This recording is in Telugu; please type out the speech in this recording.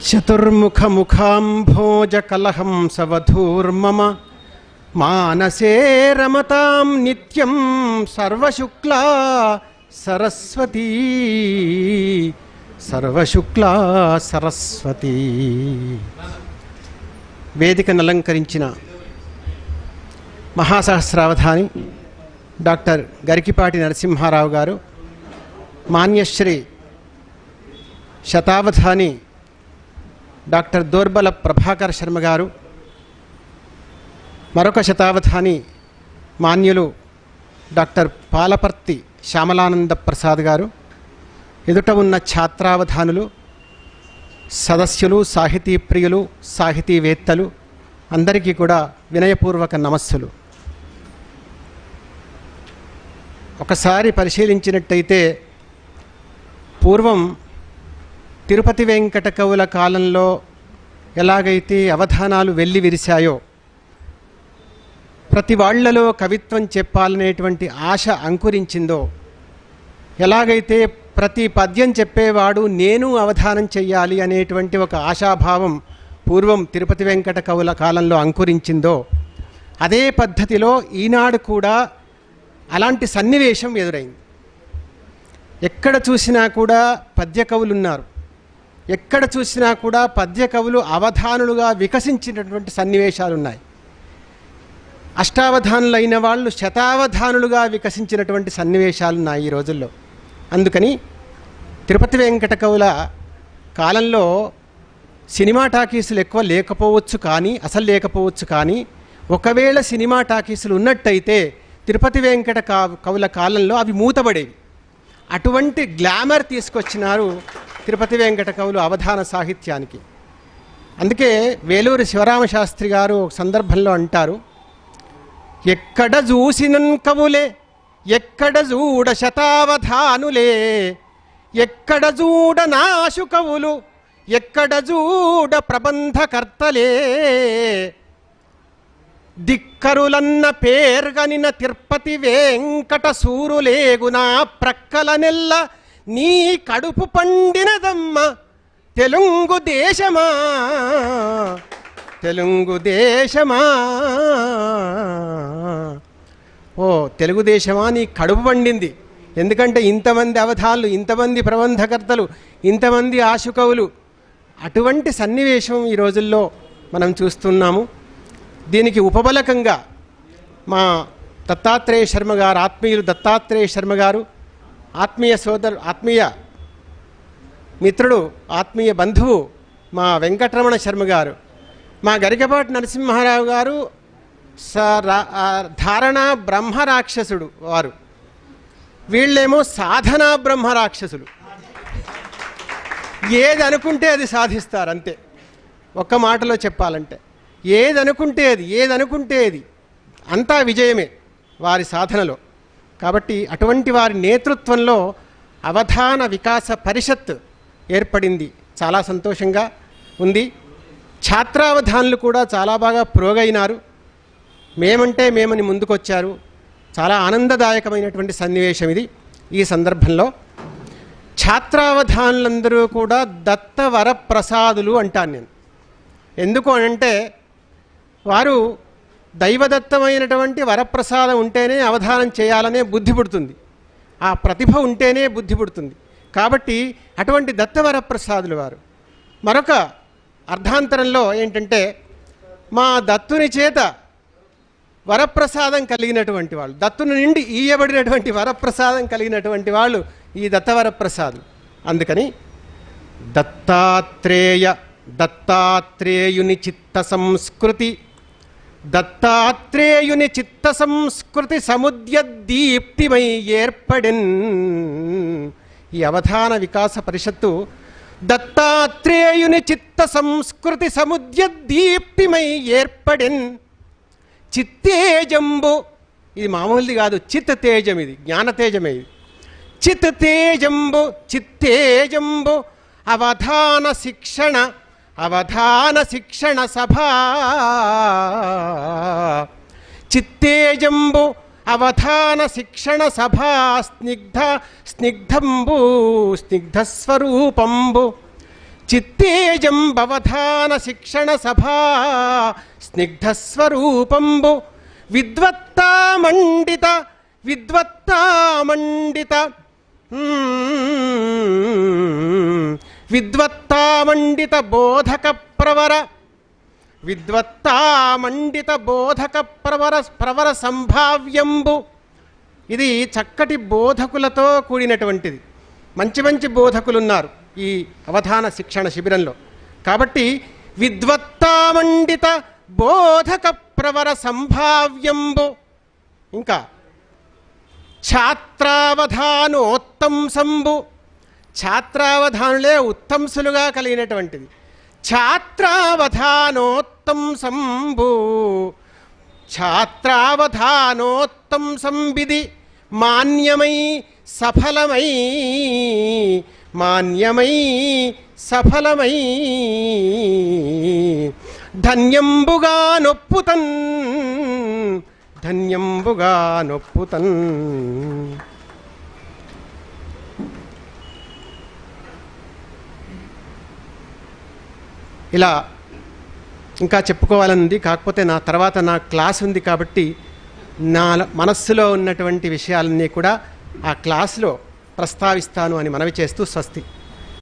చతుర్ముఖముఖాంభోజకలహం సవధూర్మమ మానసే రమతాం నిత్యం సర్వశుక్లా సరస్వతీ సర్వశుక్లా సరస్వతీ వేదికను అలంకరించిన మహాసహస్రావధాని డాక్టర్ గరికిపాటి నరసింహారావు గారు మాన్యశ్రీ శతావధాని డాక్టర్ దోర్బల ప్రభాకర్ శర్మ గారు మరొక శతావధాని మాన్యులు డాక్టర్ పాలపర్తి శ్యామలానంద ప్రసాద్ గారు ఎదుట ఉన్న ఛాత్రావధానులు సదస్యులు సాహితీ ప్రియులు సాహితీవేత్తలు అందరికీ కూడా వినయపూర్వక నమస్సులు. ఒకసారి పరిశీలించినట్టయితే పూర్వం తిరుపతి వెంకట కవుల కాలంలో ఎలాగైతే అవధానాలు వెళ్ళి విరిశాయో ప్రతి వాళ్ళలో కవిత్వం చెప్పాలనేటువంటి ఆశ అంకురించిందో ఎలాగైతే ప్రతి పద్యం చెప్పేవాడు నేను అవధానం చెయ్యాలి అనేటువంటి ఒక ఆశాభావం పూర్వం తిరుపతి వెంకట కవుల కాలంలో అంకురించిందో అదే పద్ధతిలో ఈనాడు కూడా అలాంటి సన్నివేశం ఎదురైంది. ఎక్కడ చూసినా కూడా పద్య కవులు ఉన్నారు ఎక్కడ చూసినా కూడా పద్య కవులు అవధానులుగా వికసించినటువంటి సన్నివేశాలు ఉన్నాయి అష్టావధానులైన వాళ్ళు శతావధానులుగా వికసించినటువంటి సన్నివేశాలు ఉన్నాయి ఈ రోజుల్లో. అందుకని తిరుపతి వెంకట కవుల కాలంలో సినిమా టాకీసులు ఎక్కువ లేకపోవచ్చు కానీ అసలు లేకపోవచ్చు కానీ ఒకవేళ సినిమా టాకీసులు ఉన్నట్టయితే తిరుపతి వెంకట కవుల కాలంలో అవి మూతబడేవి. అటువంటి గ్లామర్ తీసుకొచ్చినారు తిరుపతి వెంకట కవులు అవధాన సాహిత్యానికి. అందుకే వేలూరి శివరామ శాస్త్రి గారు ఒక సందర్భంలో అంటారు ఎక్కడ చూసినన్ కవులే ఎక్కడ చూడ శతావధానులే ఎక్కడ చూడ నాశు కవులు ఎక్కడ చూడ ప్రబంధకర్తలే దిక్కరులన్న పేర్గనిన తిరుపతి వెంకట సూరులేగునా ప్రక్కల నెల్ల నీ కడుపు పండినదమ్మ తెలుగు దేశమా. తెలుగు దేశమా. ఓ తెలుగుదేశమా నీ కడుపు పండింది. ఎందుకంటే ఇంతమంది అవధాలు ఇంతమంది ప్రబంధకర్తలు ఇంతమంది ఆశుకవులు అటువంటి సన్నివేశం ఈ రోజుల్లో మనం చూస్తున్నాము. దీనికి ఉపబలకంగా మా దత్తాత్రేయ శర్మ గారు ఆత్మీయులు దత్తాత్రేయ శర్మ గారు ఆత్మీయ సోదరు ఆత్మీయ మిత్రుడు ఆత్మీయ బంధువు మా వెంకటరమణ శర్మ గారు. మా గరికపాటి నరసింహారావు గారు స రా- ధారణ బ్రహ్మ రాక్షసుడు వారు. వీళ్ళేమో సాధనా బ్రహ్మరాక్షసులు ఏది అనుకుంటే అది సాధిస్తారు అంతే ఒక్క మాటలో చెప్పాలంటే. ఏదనుకుంటే అది ఏదనుకుంటే అది అంతా విజయమే వారి సాధనలో. కాబట్టి అటువంటి వారి నేతృత్వంలో అవధాన వికాస పరిషత్ ఏర్పడింది. చాలా సంతోషంగా ఉంది. ఛాత్రావధానులు కూడా చాలా బాగా ప్రోగైనారు. మేమంటే మేమని ముందుకొచ్చారు. చాలా ఆనందదాయకమైనటువంటి సన్నివేశం ఇది ఈ సందర్భంలో. ఛాత్రావధానులందరూ కూడా దత్తవర ప్రసాదులు అంటాను నేను. ఎందుకు అనంటే వారు దైవదత్తమైనటువంటి వరప్రసాదం ఉంటేనే అవధానం చేయాలనే బుద్ధి పుడుతుంది. ఆ ప్రతిభ ఉంటేనే బుద్ధి పుడుతుంది. కాబట్టి అటువంటి దత్తవరప్రసాదులు వారు. మరొక అర్ధాంతరంలో ఏంటంటే మా దత్తుని చేత వరప్రసాదం కలిగినటువంటి వాళ్ళు దత్తుని నుండి ఈయబడినటువంటి వరప్రసాదం కలిగినటువంటి వాళ్ళు ఈ దత్తవరప్రసాదులు. అందుకని దత్తాత్రేయ దత్తాత్రేయుని చిత్త సంస్కృతి దత్తాత్రేయుని చిత్త సంస్కృతి సముద్య దీప్తిమై ఏర్పడిన్. ఈ అవధాన వికాస పరిషత్తు దత్తాత్రేయుని చిత్త సంస్కృతి సముద్య దీప్తిమై ఏర్పడిన్. చిత్తేజంబు ఇది మామూలుది కాదు చిత్త తేజం ఇది జ్ఞానతేజమే ఇది. చిత్త తేజంబు చిత్తేజంబు అవధాన శిక్షణ అవధాన శిక్షణ సభ చిత్తేజంబు అవధాన శిక్షణ సభా స్నిగ్ధ స్నిగ్ధంబు స్నిగ్ధస్వరూపంబు చిత్తేజంబవధాన శిక్షణ సభా స్నిగ్ధస్వరూపంబు విద్వత్తామండిత విద్వత్తామండిత విద్వత్తామండిత బోధక ప్రవర విద్వత్తామండిత బోధక ప్రవర ప్రవర సంభావ్యంబు ఇది చక్కటి బోధకులతో కూడినటువంటిది. మంచి మంచి బోధకులు ఉన్నారు ఈ అవధాన శిక్షణ శిబిరంలో. కాబట్టి విద్వత్తామండిత బోధక ప్రవర సంభావ్యంబు ఇంకా ఛాత్రావధానోత్తంసంబు ఛాత్రావధానులే ఉత్తంసులుగా కలిగినటువంటిది. ఛాత్రావధానోత్తంసంభూ ఛాత్రావధానోత్తం సంబిది మాన్యమై సఫలమై. మాన్యమై సఫలమై. ధన్యంబుగా నొప్పుతన్. ధన్యంబుగా నొప్పుతన్. ఇలా ఇంకా చెప్పుకోవాలనుంది. కాకపోతే నా తర్వాత నా క్లాస్ ఉంది కాబట్టి నా మనస్సులో ఉన్నటువంటి విషయాలన్నీ కూడా ఆ క్లాస్లో ప్రస్తావిస్తాను అని మనవి చేస్తూ స్వస్తి.